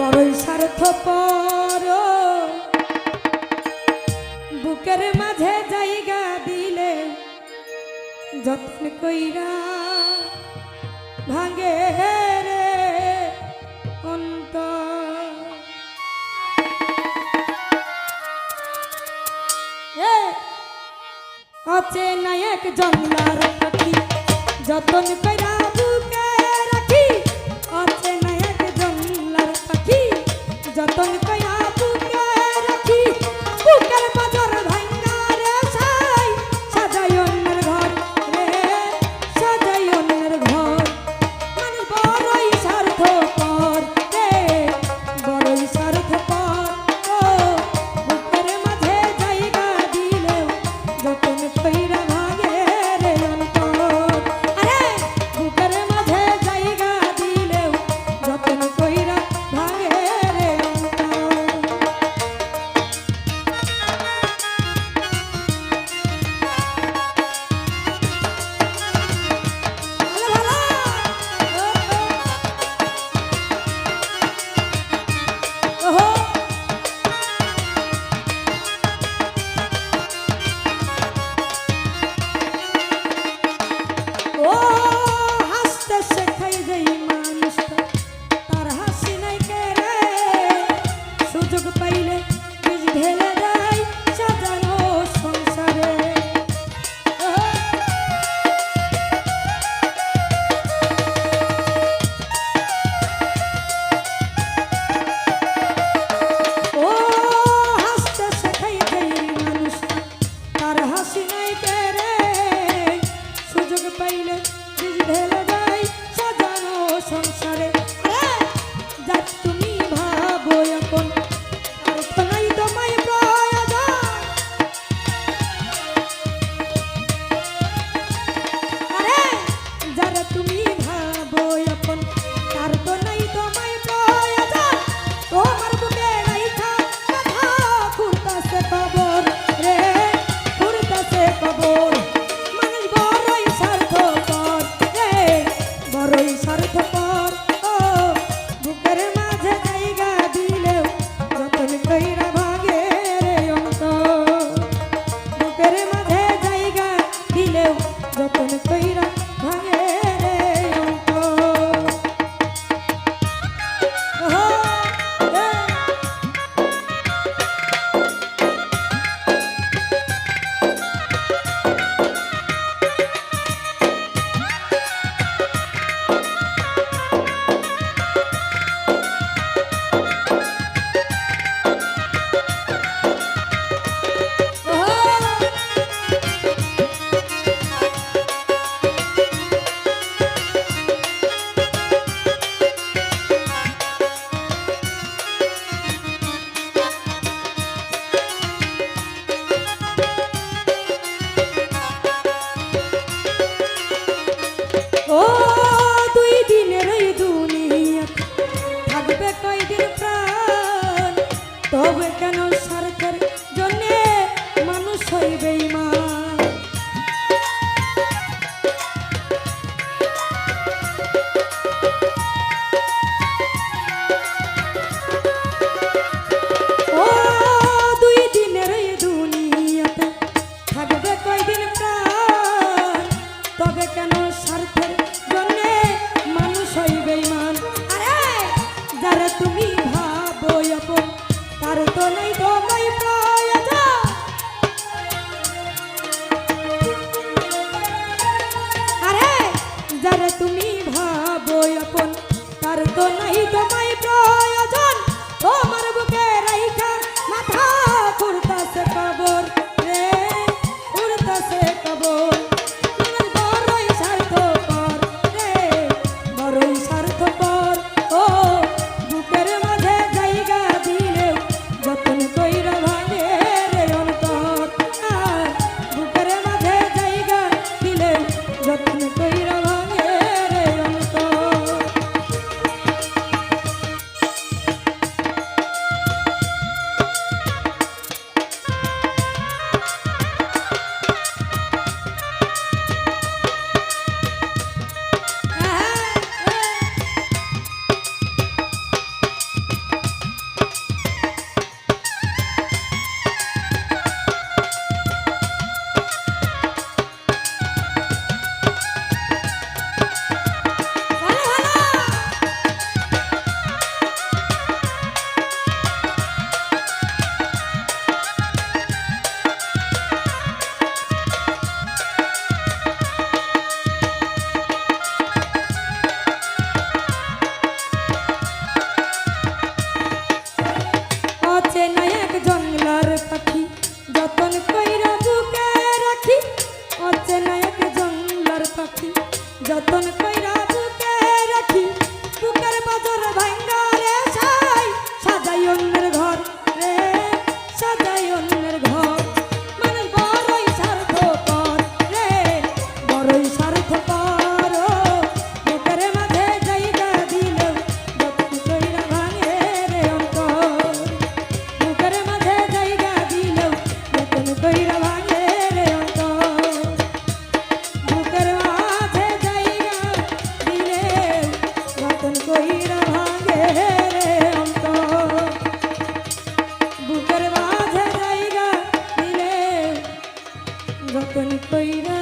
বাবার ওই স্বার্থ পর বুকের মাঝে জায়গা দিলে যত্ন কইরা ভাঙে রে অন্ত অচে নায়ক জঙ্গলার যতন স্বার্থপর Todo we can. open paida